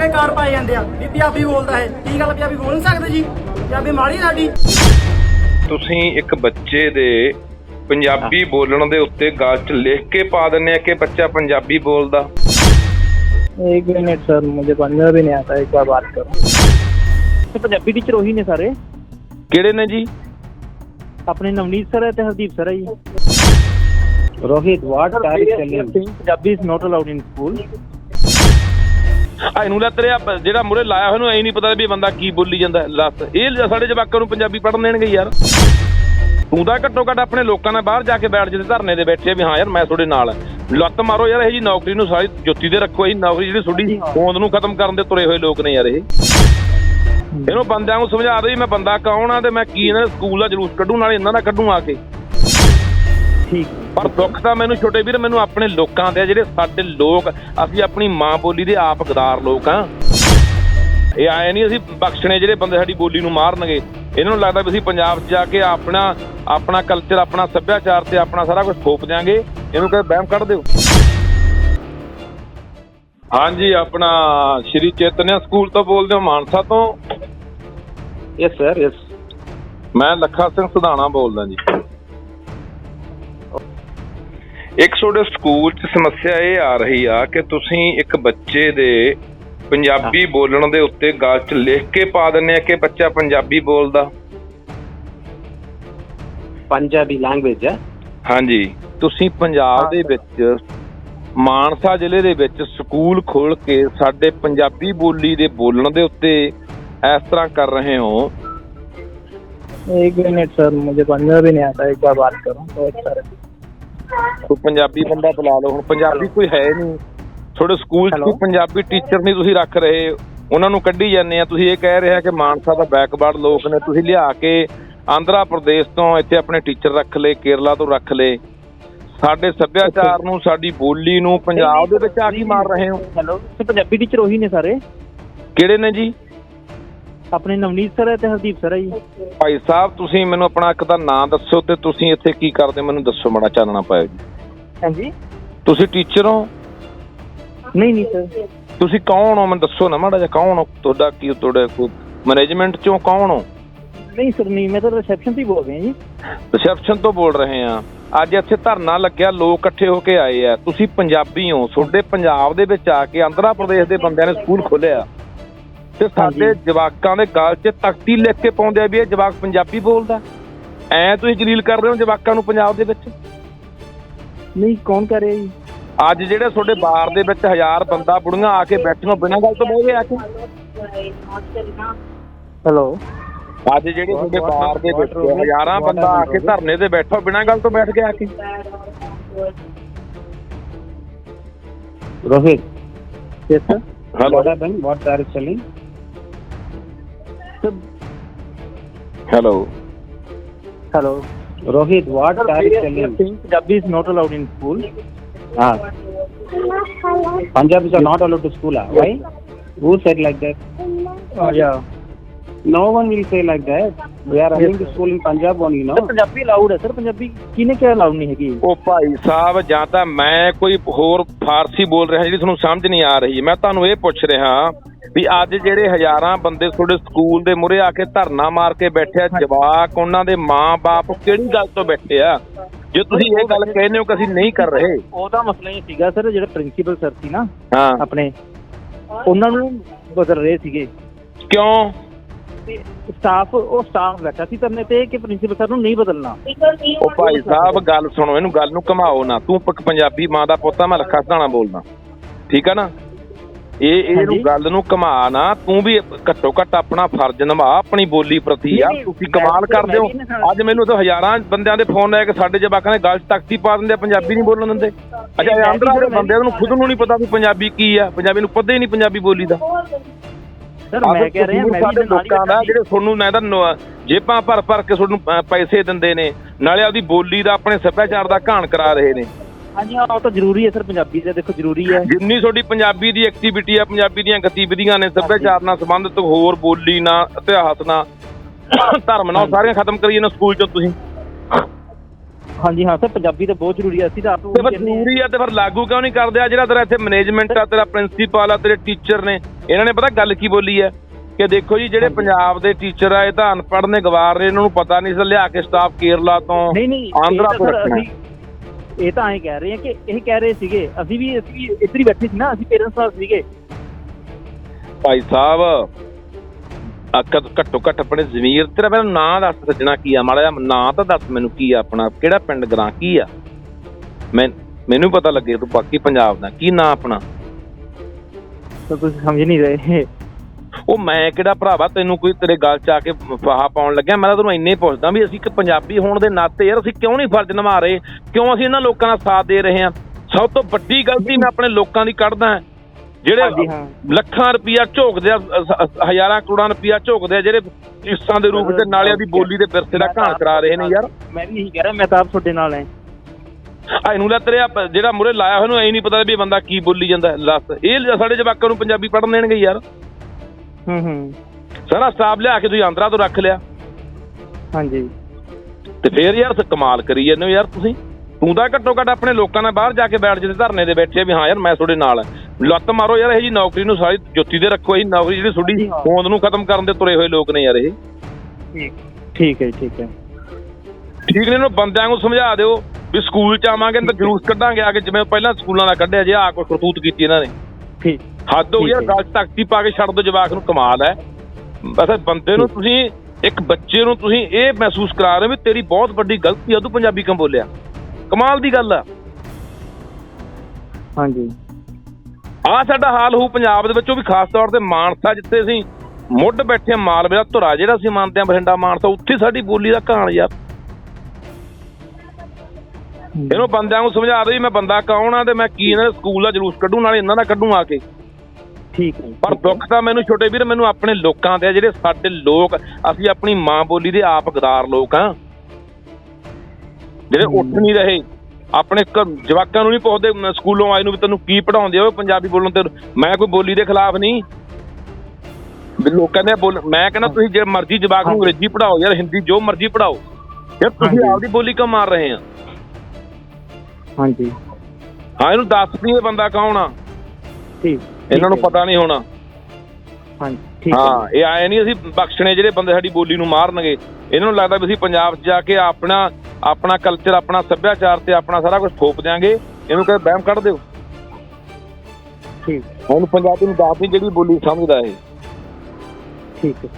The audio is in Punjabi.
ਕੇ ਕਾਰ ਪਾਏ ਜਾਂਦੇ ਆ ਵੀ ਪੰਜਾਬੀ ਬੋਲਦਾ ਹੈ ਕੀ ਗੱਲ ਪੰਜਾਬੀ ਬੋਲ ਨਹੀਂ ਸਕਦੇ ਜੀ ਪੰਜਾਬੀ ਮਾੜੀ ਸਾਡੀ ਤੁਸੀਂ ਇੱਕ ਬੱਚੇ ਦੇ ਪੰਜਾਬੀ ਬੋਲਣ ਦੇ ਉੱਤੇ ਗੱਲ 'ਚ ਲਿਖ ਕੇ ਪਾ ਦਿੰਦੇ ਆ ਕਿ ਬੱਚਾ ਪੰਜਾਬੀ ਬੋਲਦਾ एक मिनट सर मुझे पंजाबी नहीं आता एक बार बात करो तो पंजाबी टीचर वही ने सारे ਕਿਹੜੇ ਨੇ ਜੀ अपने नवनीत सर है ते हरदीप सर है जी Rohit what are you telling Punjabi is not allowed in school ਆ ਇਹਨੂੰ ਲੈ ਤੇਰੇ ਜਿਹੜਾ ਮੁਰੇ ਲਾਇਆ ਹੋਇਆ ਨੂੰ ਐ ਨਹੀਂ ਪਤਾ ਵੀ ਬੰਦਾ ਕੀ ਬੋਲੀ ਜਾਂਦਾ ਲੱਸ ਇਹ ਸਾਡੇ ਜਵਾਕਾਂ ਨੂੰ ਪੰਜਾਬੀ ਪੜਨ ਦੇਣਗੇ ਯਾਰ। ਤੂੰ ਤਾਂ ਘੱਟੋ ਘੱਟ ਆਪਣੇ ਲੋਕਾਂ ਨਾਲ ਬਾਹਰ ਜਾ ਕੇ ਬੈਠ ਜਿੱਥੇ ਧਰਨੇ ਦੇ ਬੈਠੇ ਵੀ ਹਾਂ ਯਾਰ ਮੈਂ ਤੁਹਾਡੇ ਨਾਲ। ਲੱਤ ਮਾਰੋ ਯਾਰ, ਇਹ ਜੀ ਨੌਕਰੀ ਨੂੰ ਸਾਰੀ ਜੁੱਤੀ ਦੇ ਰੱਖੋ, ਇਹ ਨੌਕਰੀ ਜਿਹੜੀ ਤੁਹਾਡੀ ਹੋਂਦ ਨੂੰ ਖਤਮ ਕਰਨ ਦੇ ਤੁਰੇ ਹੋਏ ਲੋਕ ਨੇ ਯਾਰ ਇਹ। ਇਹਨੂੰ ਬੰਦਿਆਂ ਨੂੰ ਸਮਝਾ ਦੇ ਮੈਂ ਬੰਦਾ ਕੌਣ ਆ ਤੇ ਮੈਂ ਕੀ ਇਹਨਾਂ ਦੇ ਸਕੂਲ ਦਾ ਜਲੂਸ ਕੱਢੂ, ਨਾਲੇ ਇਹਨਾਂ ਦਾ ਕੱਢੂ ਆ ਕੇ। ਠੀਕ। ਪਰ ਦੁੱਖ ਤਾਂ ਮੈਨੂੰ ਛੋਟੇ ਵੀਰ ਮੈਨੂੰ ਆਪਣੇ ਲੋਕਾਂ ਦੇ ਜਿਹੜੇ ਸਾਡੇ ਲੋਕ ਅਸੀਂ ਆਪਣੀ ਮਾਂ ਬੋਲੀ ਦੇ ਆਪ ਗਦਾਰ ਲੋਕ ਆ। ਇਹ ਆਏ ਨਹੀਂ ਅਸੀਂ ਬਖਸ਼ਣੇ ਜਿਹੜੇ ਬੰਦੇ ਸਾਡੀ ਬੋਲੀ ਨੂੰ ਮਾਰਨਗੇ। ਇਹਨਾਂ ਨੂੰ ਲੱਗਦਾ ਵੀ ਅਸੀਂ ਪੰਜਾਬ 'ਚ ਜਾ ਕੇ ਆਪਣਾ ਆਪਣਾ ਕਲਚਰ ਆਪਣਾ ਸੱਭਿਆਚਾਰ ਤੇ ਆਪਣਾ ਸਾਰਾ ਕੁਝ ਥੋਪ ਦਿਆਂਗੇ। ਇਹਨੂੰ ਕਹਿੰਦੇ ਬਹਿਮ ਕੱਢ ਦਿਓ। ਹਾਂਜੀ ਆਪਣਾ ਸ਼੍ਰੀ ਚੇਤਨਿਆ ਸਕੂਲ ਤੋਂ ਬੋਲਦੇ ਹੋ ਮਾਨਸਾ ਤੋਂ? Yes sir yes. ਮੈਂ ਲੱਖਾ ਸਿੰਘ ਸੁਧਾਣਾ ਬੋਲਦਾ ਜੀ। ਇੱਕ ਤੁਹਾਡੇ ਸਕੂਲ 'ਚ ਸਮੱਸਿਆ ਇਹ ਆ ਰਹੀ ਆ ਕਿ ਤੁਸੀਂ ਇੱਕ ਬੱਚੇ ਦੇ ਪੰਜਾਬੀ ਬੋਲਣ ਦੇ ਉੱਤੇ ਗੱਲ 'ਚ ਲਿਖ ਕੇ ਪਾ ਦਿੰਦੇ ਆ ਕਿ ਬੱਚਾ ਪੰਜਾਬੀ ਬੋਲਦਾ punjabi language yeah? ਹਾਂਜੀ ਤੁਸੀਂ ਪੰਜਾਬ ਦੇ ਵਿੱਚ ਮਾਨਸਾ ਜ਼ਿਲ੍ਹੇ ਦੇ ਵਿੱਚ ਸਕੂਲ ਖੋਲ ਕੇ ਸਾਡੇ ਪੰਜਾਬੀ ਬੋਲੀ ਦੇ ਬੋਲਣ ਦੇ ਉੱਤੇ ਇਸ ਤਰ੍ਹਾਂ ਕਰ ਰਹੇ ਹੋ एक मिनट सर मुझे पंजाबी नहीं आता एक बार बात करो तो सर ਕੋਈ ਪੰਜਾਬੀ ਬੰਦਾ ਬੁਲਾ ਲਓ ਹੁਣ ਪੰਜਾਬੀ ਕੋਈ ਹੈ ਨਹੀਂ। ਤੁਹਾਡੇ ਸਕੂਲ 'ਚ ਕੋਈ ਪੰਜਾਬੀ ਟੀਚਰ ਨਹੀਂ ਤੁਸੀਂ ਰੱਖ ਰਹੇ। ਉਹਨਾਂ ਨੂੰ ਕੱਢੀ ਜਾਂਦੇ ਆ। ਤੁਸੀਂ ਇਹ ਕਹਿ ਰਿਹਾ ਕਿ ਮਾਨਸਾ ਦਾ ਬੈਕਵਰਡ ਲੋਕ ਨੇ ਤੁਸੀਂ ਲਿਆ ਕੇ ਆਂਧਰਾ ਪ੍ਰਦੇਸ਼ ਤੋਂ ਇੱਥੇ ਆਪਣੇ ਟੀਚਰ ਰੱਖ ਲਏ ਕੇਰਲਾ ਤੋਂ ਰੱਖ ਲਏ। ਸਾਡੇ ਸੱਭਿਆਚਾਰ ਨੂੰ ਸਾਡੀ ਬੋਲੀ ਨੂੰ ਪੰਜਾਬ ਦੇ ਵਿੱਚ ਆ ਕੀ ਮਾਰ ਰਹੇ ਹੋ? ਹੈਲੋ ਤੇ ਪੰਜਾਬੀ ਟੀਚਰ ਉਹੀ ਨੇ ਸਾਰੇ? ਕਿਹੜੇ ਨੇ ਜੀ? ਆਪਣੇ ਨਵਨੀਤ ਸਰ ਤੇ ਹਰਦੀਪ ਸਰ ਹੈ ਜੀ। ਭਾਈ ਸਾਹਿਬ ਤੁਸੀਂ ਮੈਨੂੰ ਆਪਣਾ ਇੱਕ ਦਾ ਨਾਮ ਦੱਸੋ ਤੇ ਤੁਸੀਂ ਇੱਥੇ ਕੀ ਕਰਦੇ ਮੈਨੂੰ ਦੱਸੋ ਮੜਾ ਚਾਨਣਾ ਪਾਇਓ ਜੀ। ਹਾਂਜੀ? ਤੁਸੀਂ ਟੀਚਰ ਹੋ? ਨਹੀਂ ਨਹੀਂ ਸਰ। ਤੁਸੀਂ ਕੌਣ ਹੋ? ਮੈਨੂੰ ਦੱਸੋ ਨਾ ਮਾੜਾ ਜਿਹਾ ਕੌਣ ਹੋ? ਤੁਹਾਡਾ ਕੀ ਤੁਹਾਡੇ ਕੋ ਮੈਨੇਜਮੈਂਟ ਚੋਂ ਕੌਣ ਹੋ? ਨਹੀਂ ਸਰ ਨਹੀਂ ਮੈਂ ਤਾਂ ਰਿਸੈਪਸ਼ਨ ਤੇ ਹੀ ਬੋਲ ਰਿਹਾ ਜੀ। ਰਿਸੈਪਸ਼ਨ ਤੋਂ ਬੋਲ ਰਹੇ ਆ ਅੱਜ ਇੱਥੇ ਧਰਨਾ ਲੱਗਿਆ ਲੋਕ ਇਕੱਠੇ ਹੋ ਕੇ ਆਏ ਆ। ਤੁਸੀਂ ਪੰਜਾਬੀ ਹੋ ਤੁਹਾਡੇ ਪੰਜਾਬ ਦੇ ਵਿੱਚ ਆ ਕੇ ਆਂਧਰਾ ਪ੍ਰਦੇਸ਼ ਦੇ ਬੰਦਿਆਂ ਨੇ ਸਕੂਲ ਖੋਲਿਆ ਤੇ ਸਾਡੇ ਜਵਾਕਾਂ ਦੇ ਗਾਲ 'ਚ ਤਖਤੀ ਲਿਖ ਕੇ ਪਾਉਂਦੇ ਆ ਵੀ ਇਹ ਜਵਾਕ ਪੰਜਾਬੀ ਬੋਲਦਾ। ਐ ਤੁਸੀਂ ਜਲੀਲ ਕਰ ਰਹੇ ਹੋ ਜਵਾਕਾਂ ਨੂੰ ਪੰਜਾਬ ਦੇ ਵਿੱਚ? ਨਹੀਂ ਕੌਣ ਕਰ ਰਿਹਾ ਜੀ? ਅੱਜ ਜਿਹੜੇ ਤੁਹਾਡੇ ਬਾਰ ਦੇ ਵਿੱਚ ਹਜ਼ਾਰ ਬੰਦਾ ਬੁੜੀਆਂ ਆ ਕੇ ਬੈਠੀਆਂ ਬਿਨਾਂ ਗੱਲ ਤੋਂ ਬਹਿ ਗਏ ਆ ਕੇ। ਹੈਲੋ। ਅੱਜ ਜਿਹੜੇ ਤੁਹਾਡੇ ਬਾਰ ਦੇ ਵਿੱਚ ਹਜ਼ਾਰਾਂ ਬੰਦਾ ਆ ਕੇ ਧਰਨੇ ਤੇ ਬੈਠੋ ਬਿਨਾਂ ਗੱਲ ਤੋਂ ਬੈਠ ਕੇ ਆ ਕੇ। Rohit. Yes sir hello what are Hello. Hello. Rohit, what are you telling? Punjabi is not allowed in school. Ah. Punjabis are not allowed to school. Ah. Why? Who said like that? Oh, yeah. No one will say like that. We are running the school in Punjab only, no? Punjabi allowed ਹੈ ਸਰ ਪੰਜਾਬੀ ਕਿਹਨੇ ਕਿਹਾ ਲਾਊਡ ਨਹੀਂ ਹੈਗੀ ਉਹ ਭਾਈ ਸਾਹਿਬ ਜਾਂ ਤਾਂ ਮੈਂ ਕੋਈ ਹੋਰ ਫਾਰਸੀ ਬੋਲ ਰਿਹਾ ਜਿਹੜੀ ਤੁਹਾਨੂੰ ਸਮਝ ਨਹੀਂ ਆ ਰਹੀ ਮੈਂ ਤੁਹਾਨੂੰ ਇਹ ਪੁੱਛ ਰਿਹਾ ਵੀ ਅੱਜ ਜਿਹੜੇ ਹਜ਼ਾਰਾਂ ਬੰਦੇ ਤੁਹਾਡੇ ਸਕੂਲ ਦੇ ਮੂਹਰੇ ਆ ਕੇ ਧਰਨਾ ਮਾਰ ਕੇ ਬੈਠੇ ਆ ਜਵਾਕ ਉਹਨਾਂ ਦੇ ਮਾਂ-ਬਾਪ ਕਿਹੜੀ ਗੱਲ ਤੋਂ ਬੈਠੇ ਆ? ਜੇ ਤੁਸੀਂ ਇਹ ਗੱਲ ਕਹਿੰਦੇ ਹੋ ਕਿ ਅਸੀਂ ਨਹੀਂ ਕਰ ਰਹੇ। ਉਹਦਾ ਮਸਲਾ ਇਹ ਸੀਗਾ ਸਰ ਜਿਹੜੇ ਪ੍ਰਿੰਸੀਪਲ ਸਰ ਸੀ ਨਾ ਹਾਂ। ਆਪਣੇ ਉਹਨਾਂ ਨੂੰ ਬਦਲ ਰਹੇ ਸੀਗੇ। ਕਿਉਂ? ਸਟਾਫ ਉਹ ਸਟਾਫ ਬੈਠਾ ਸੀ ਧਰਨੇ ਤੇ ਕਿ ਪ੍ਰਿੰਸੀਪਲ ਸਰ ਨੂੰ ਨਹੀਂ ਬਦਲਣਾ। ਉਹ ਭਾਈ ਸਾਹਿਬ ਗੱਲ ਸੁਣੋ ਇਹਨੂੰ ਗੱਲ ਨੂੰ ਘਮਾਓ ਨਾ। ਤੂੰ ਪੰਜਾਬੀ ਮਾਂ ਦਾ ਪੁੱਤ ਆ ਮੈਂ ਲੱਖਾ ਸਧਾਣਾ ਬੋਲਦਾ। ਠੀਕ ਆ ਨਾ? ਇਹ ਇਹਨੂੰ। ਗੱਲ ਨੂੰ ਘਮਾ ਨਾ ਤੂੰ ਵੀ ਘੱਟੋ ਘੱਟ ਆਪਣਾ ਫਰਜ਼ ਨਿਭਾ ਆਪਣੀ ਬੋਲੀ ਪ੍ਰਤੀ ਆ। ਤੁਸੀਂ ਮੈਂ ਕਮਾਲ ਕਰਦੇ ਹੋ। ਮੈਂ ਅੱਜ ਮੈਨੂੰ ਤਾਂ ਹਜ਼ਾਰਾਂ ਬੰਦਿਆਂ ਦੇ ਫੋਨ ਆਏ ਕਿ ਸਾਡੇ ਜਵਾਕਾਂ ਨੇ ਗੱਲ ਤਖਤੀ ਪਾ ਦਿੰਦੇ ਪੰਜਾਬੀ ਨਹੀਂ ਬੋਲਣ ਦਿੰਦੇ। ਅੱਛਾ ਇਹ ਮੈਂ ਆਂਧਰਾ ਦੇ ਬੰਦਿਆਂ ਨੂੰ ਖੁਦ ਨੂੰ ਨਹੀਂ ਪਤਾ ਵੀ ਪੰਜਾਬੀ ਕੀ ਆ। ਪੰਜਾਬੀ ਨੂੰ ਪਤਾ ਹੀ ਨਹੀਂ ਪੰਜਾਬੀ ਬੋਲੀ ਦਾ। ਸਰ ਮੈਂ ਕਹਿ ਰਿਹਾ ਮੈਂ ਵੀ ਲੋਕਾਂ ਦਾ। ਜਿਹੜੇ ਤੁਹਾਨੂੰ ਨਾ ਇਹਦਾ ਨੋ- ਜੇਬਾਂ ਭਰ ਭਰ ਕੇ ਤੁਹਾਨੂੰ ਪੈਸੇ ਦਿੰਦੇ ਨੇ ਨਾਲੇ ਆਪਦੀ ਬੋਲੀ ਦਾ ਆਪਣੇ ਸੱਭਿਆਚਾਰ ਦਾ ਘਾਣ ਕਰਾ ਰਹੇ ਨੇ। ਹਾਂਜੀ ਹਾਂ ਉਹ ਤਾਂ ਜ਼ਰੂਰੀ ਹੈ ਸਰ ਪੰਜਾਬੀ ਦਾ ਦੇਖੋ ਜ਼ਰੂਰੀ ਹੈ। ਜਿੰਨੀ ਤੁਹਾਡੀ ਪੰਜਾਬੀ ਦੀ ਐਕਟੀਵਿਟੀ ਆ ਪੰਜਾਬੀ ਦੀਆਂ ਗਤੀਵਿਧੀਆਂ ਨੇ ਸੱਭਿਆਚਾਰ ਨਾਲ ਸੰਬੰਧਿਤ ਹੋਰ ਬੋਲੀ ਨਾਲ ਇਤਿਹਾਸ ਨਾਲ ਧਰਮ ਨਾਲ ਸਾਰੀਆਂ ਖਤਮ ਕਰੀ ਜਾਂਦੇ ਸਕੂਲ ਚੋਂ ਤੁਸੀਂ। ਹਾਂਜੀ ਹਾਂ ਸਰ ਪੰਜਾਬੀ ਤਾਂ ਬਹੁਤ ਜ਼ਰੂਰੀ ਹੈ। ਅਸੀਂ ਤਾਂ ਆਪ ਤੇ ਫਿਰ ਜ਼ਰੂਰੀ ਆ ਤੇ ਫਿਰ ਲਾਗੂ ਕਿਉਂ ਨਹੀਂ ਕਰਦੇ ਆ? ਜਿਹੜਾ ਤੇਰਾ ਇੱਥੇ ਮੈਨੇਜਮੈਂਟ ਆ ਤੇਰਾ ਪ੍ਰਿੰਸੀਪਲ ਆ ਤੇਰੇ ਟੀਚਰ ਨੇ ਇਹਨਾਂ ਨੇ ਪਤਾ ਗੱਲ ਕੀ ਬੋਲੀ ਹੈ? ਕਿ ਦੇਖੋ ਜੀ ਜਿਹੜੇ ਪੰਜਾਬ ਦੇ ਟੀਚਰ ਆ ਇਹ ਤਾਂ ਅਨਪੜ੍ਹ ਨੇ ਗਵਾਰ ਨੇ ਇਹਨਾਂ ਨੂੰ ਪਤਾ ਨਹੀਂ ਸੀ ਲਿਆ ਕੇ ਸਟਾਫ ਕੇਰਲਾ ਤੋਂ ਨਹੀਂ ਨਹੀਂ ਇਹ ਆਂਧਰਾ ਤਾਂ ਇਹ ਤਾਂ ਐਂ ਕਹਿ ਰਹੇ ਹਾਂ ਕਿ ਇਹ ਕਹਿ ਰਹੇ ਸੀਗੇ ਅਸੀਂ ਵੀ ਅਸੀਂ ਵੀ ਇੱਧਰ ਹੀ ਬੈਠੇ ਸੀ ਨਾ ਅਸੀਂ ਪੇਰੈਂਟਸ ਨਾਲ ਸੀਗੇ। ਭਾਈ ਸਾਹਿਬ ਆ ਕਦ ਘੱਟੋ ਘੱਟ ਆਪਣੇ ਜ਼ਮੀਰ ਤੇਰਾ ਮੈਨੂੰ ਨਾਂ ਦੱਸ ਸੱਜਣਾ ਕੀ ਆ ਮਾੜਾ ਜਿਹਾ ਨਾਂ ਤਾਂ ਦੱਸ ਮੈਨੂੰ ਕੀ ਆ ਆਪਣਾ ਕਿਹੜਾ ਪਿੰਡ ਗਰਾਂ ਕੀ ਆ? ਮੈਂ ਮੈਨੂੰ ਪਤਾ ਲੱਗੇ ਤੂੰ ਬਾਕੀ ਪੰਜਾਬ ਦਾ ਕੀ ਨਾਂ ਆਪਣਾ? ਤਾਂ ਤੁਸੀਂ ਸਮਝ ਨਹੀਂ ਰਹੇ। ਉਹ ਮੈਂ ਕਿਹੜਾ ਭਰਾਵਾ ਤੈਨੂੰ ਕੋਈ ਤੇਰੇ ਗੱਲ ਚ ਆ ਕੇ ਫਾਹਾ ਪਾਉਣ ਲੱਗਿਆ? ਮੈਂ ਤਾਂ ਤੈਨੂੰ ਇੰਨੇ ਪੁੱਛਦਾ ਵੀ ਅਸੀਂ ਇੱਕ ਪੰਜਾਬੀ ਹੋਣ ਦੇ ਨਾਤੇ ਯਾਰ ਅਸੀਂ ਕਿਉਂ ਨਹੀਂ ਫਰਜ਼ ਨਿਭਾ ਰਹੇ? ਕਿਉਂ ਅਸੀਂ ਇਹਨਾਂ ਲੋਕਾਂ ਦਾ ਸਾਥ ਦੇ ਰਹੇ ਹਾਂ? ਸਭ ਤੋਂ ਵੱਡੀ ਗਲਤੀ ਮੈਂ ਆਪਣੇ ਲੋਕਾਂ ਦੀ ਕੱਢਦਾ ਜਿਹੜੇ। ਲੱਖਾਂ ਰੁਪਈਆ ਝੋਕਦੇ ਆ ਹਜ਼ਾਰਾਂ ਕਰੋੜਾਂ ਰੁਪਈਆ ਝੋਕਦੇ ਆ ਜਿਹੜੇ ਕਿਸ਼ਤਾਂ ਦੇ ਰੂਪ ਚ ਨਾਲਿਆਂ ਦੀ ਬੋਲੀ ਦੇ ਵਿਰਸੇ ਦਾ ਘਾਣ ਕਰਾ ਰਹੇ ਨੇ ਯਾਰ। ਮੈਂ ਵੀ ਇਹੀ ਕਹਿ ਰਿਹਾ ਮੈਂ ਤਾਂ ਆਪ ਤੁਹਾਡੇ ਨਾਲ ਐ ਆ ਇਹਨੂੰ ਲੈ ਤੇਰੇ ਜਿਹੜਾ ਮੁਰੇ ਲਾਇਆ ਹੋਇਆ ਨੂੰ ਐ ਨਹੀਂ ਪਤਾ ਵੀ ਇਹ ਬੰਦਾ ਕੀ ਬੋਲੀ ਜਾਂਦਾ ਦੱਸ। ਇਹ ਸਾਡੇ ਜਵਾਕਾਂ ਨੂੰ ਪੰਜਾਬੀ ਪੜ੍ਹਨ ਦੇਣਗੇ ਯਾਰ। ਹੂੰ ਹੂੰ। ਸਾਰਾ ਸਟਾਫ ਲਿਆ ਕੇ ਤੁਸੀਂ ਆਂਧਰਾ ਤੋਂ ਰੱਖ ਲਿਆ। ਹਾਂਜੀ। ਤੇ ਫੇਰ ਯਾਰ ਕਮਾਲ ਕਰੀ ਜਾਂਦੇ ਹੋ ਯਾਰ ਤੁਸੀਂ। ਤੂੰ ਤਾਂ ਘੱਟੋ ਘੱਟ ਆਪਣੇ ਲੋਕਾਂ ਨਾਲ ਬਾਹਰ ਜਾ ਕੇ ਬੈਠ ਜਿੱਥੇ ਧਰਨੇ ਦੇ ਬੈਠੇ ਵੀ ਹਾਂ ਯਾਰ ਮੈਂ ਤੁਹਾਡੇ ਨਾਲ ਲੱਤ ਮਾਰੋ ਯਾਰ ਇਹ ਜੀ ਨੌਕਰੀ ਨੂੰ ਸਾਰੀ ਜੁੱਤੀ ਦੇ ਰੱਖੋ ਇਹ ਨੌਕਰੀ ਜਿਹੜੀ ਤੁਹਾਡੀ। ਹੋਂਦ ਨੂੰ ਖਤਮ ਕਰਨ ਦੇ ਤੁਰੇ ਹੋਏ ਲੋਕ ਨੇ ਯਾਰ ਇਹ। ਠੀਕ ਠੀਕ ਹੈ ਠੀਕ ਹੈ। ਠੀਕ ਨੇ ਇਹਨੂੰ ਬੰਦਿਆਂ ਨੂੰ ਸਮਝਾ ਦਿਓ ਵੀ ਸਕੂਲ ਚ ਆਵਾਂਗੇ ਤਾਂ ਜਲੂਸ ਕੱਢਾਂਗੇ ਆ ਕੇ ਜਿਵੇਂ ਪਹਿਲਾਂ ਸਕੂਲਾਂ ਦਾ ਕੱਢਿਆ ਜੇ ਆ ਕੋਈ ਕਰਤੂਤ ਕੀਤੀ ਇਹਨਾਂ ਨੇ। ਹੱਦ ਹੋ ਗਈ ਯਾਰ ਹੈ। ਗੱਲ ਤਖਤੀ ਪਾ ਕੇ ਛੱਡ ਦੋ ਜਵਾਕ ਨੂੰ ਕਮਾਲ ਹੈ। ਬਸ ਬੰਦੇ ਨੂੰ ਤੁਸੀਂ ਇੱਕ ਬੱਚੇ ਨੂੰ ਤੁਸੀਂ ਇਹ ਮਹਿਸੂਸ ਕਰਾ ਰਹੇ ਹੋ ਵੀ ਤੇਰੀ ਬਹੁਤ ਵੱਡੀ ਗਲਤੀ ਆ ਤੂੰ ਪੰਜਾਬੀ ਕਿਉਂ ਬੋਲਿਆ? ਕਮਾਲ ਦੀ ਗੱਲ ਆ। ਹਾਂਜੀ। ਆ ਸਾਡਾ ਹਾਲ ਹੋਊ ਪੰਜਾਬ ਦੇ ਵਿੱਚ ਉਹ ਵੀ ਖਾਸ ਤੌਰ ਤੇ ਮਾਨਸਾ ਜਿੱਥੇ ਅਸੀਂ ਮੁੱਢ ਬੈਠੇ ਹਾਂ, ਮਾਲਵੇ ਦਾ ਧੁਰਾ ਜਿਹੜਾ ਅਸੀਂ ਮੰਨਦੇ ਹਾਂ ਬਠਿੰਡਾ ਮਾਨਸਾ ਉੱਥੇ ਸਾਡੀ ਬੋਲੀ ਦਾ ਕਹਾਣ ਯਾਰ। ਇਹਨੂੰ ਬੰਦਿਆਂ ਨੂੰ ਸਮਝਾ ਦਿਓ ਵੀ ਮੈਂ ਬੰਦਾ ਕੌਣ ਆ ਤੇ ਮੈਂ ਕੀ ਇਹਨਾਂ ਦੇ ਸਕੂਲ ਦਾ ਜਲੂਸ ਕੱਢੂ ਨਾਲੇ ਇਹਨਾਂ ਦਾ ਕੱਢੂ ਆ ਕੇ। ਠੀਕ ਹੈ ਪਰ। ਦੁੱਖ ਤਾਂ ਮੈਨੂੰ ਛੋਟੇ ਵੀਰ ਮੈਨੂੰ ਆਪਣੇ ਲੋਕਾਂ ਦੇ ਜਿਹੜੇ ਸਾਡੇ ਲੋਕ ਅਸੀਂ ਆਪਣੀ ਮਾਂ ਬੋਲੀ ਦੇ ਆਪ ਗਦਾਰ ਲੋਕ ਆ ਜਿਹੜੇ ਉੱਠ ਨਹੀਂ ਰਹੇ ਆਪਣੇ ਜਵਾਕਾਂ ਨੂੰ ਨਹੀਂ ਪੁੱਛਦੇ ਸਕੂਲੋਂ ਆਏ ਨੂੰ ਵੀ ਤੈਨੂੰ ਕੀ ਪੜਾਉਂਦੇ ਹੋ ਪੰਜਾਬੀ ਬੋਲਣ ਤੇ ਮੈਂ ਕੋਈ ਬੋਲੀ ਦੇ ਖਿਲਾਫ ਨਹੀਂ। ਵੀ ਲੋਕਾਂ ਨੇ ਬੋਲ ਮੈਂ ਕਹਿੰਦਾ ਤੁਸੀਂ ਜੇ ਮਰਜ਼ੀ ਜਵਾਕ ਨੂੰ ਅੰਗਰੇਜ਼ੀ ਪੜਾਓ ਯਾਰ ਹਿੰਦੀ ਜੋ ਮਰਜ਼ੀ ਪੜਾਓ ਯਾਰ ਤੁਸੀਂ। ਆਪਦੀ ਬੋਲੀ ਕਿਉਂ ਮਾਰ ਰਹੇ ਆ? ਹਾਂਜੀ। ਹਾਂ ਇਹਨੂੰ ਦੱਸ ਨਹੀਂ ਇਹ ਬੰਦਾ ਕੌਣ ਆ? ਠੀਕ। ਇਹਨਾਂ ਨੂੰ ਪਤਾ ਨਹੀਂ ਹੋਣਾ। ਹਾਂਜੀ ਠੀਕ ਹੈ ਇਹ ਆਏ ਨਹੀਂ ਅਸੀਂ ਬਖਸ਼ਣੇ ਜਿਹੜੇ ਬੰਦੇ ਸਾਡੀ ਬੋਲੀ ਨੂੰ ਮਾਰਨਗੇ। ਇਹਨਾਂ ਨੂੰ ਲੱਗਦਾ ਵੀ ਅਸੀਂ ਪੰਜਾਬ 'ਚ ਜਾ ਕੇ ਆਪਣਾ ਆਪਣਾ ਕਲਚਰ ਆਪਣਾ ਸੱਭਿਆਚਾਰ ਤੇ ਆਪਣਾ ਸਾਰਾ ਕੁਝ ਥੋਪ ਦਿਆਂਗੇ। ਇਹਨੂੰ ਕਹਿੰਦੇ ਬਹਿਮ ਕੱਢ ਦਿਓ। ਠੀਕ। ਹੁਣ ਪੰਜਾਬੀ ਨੂੰ ਦੱਸ ਨਹੀਂ ਜਿਹੜੀ ਬੋਲੀ ਸਮਝਦਾ ਇਹ। ਠੀਕ ਹੈ।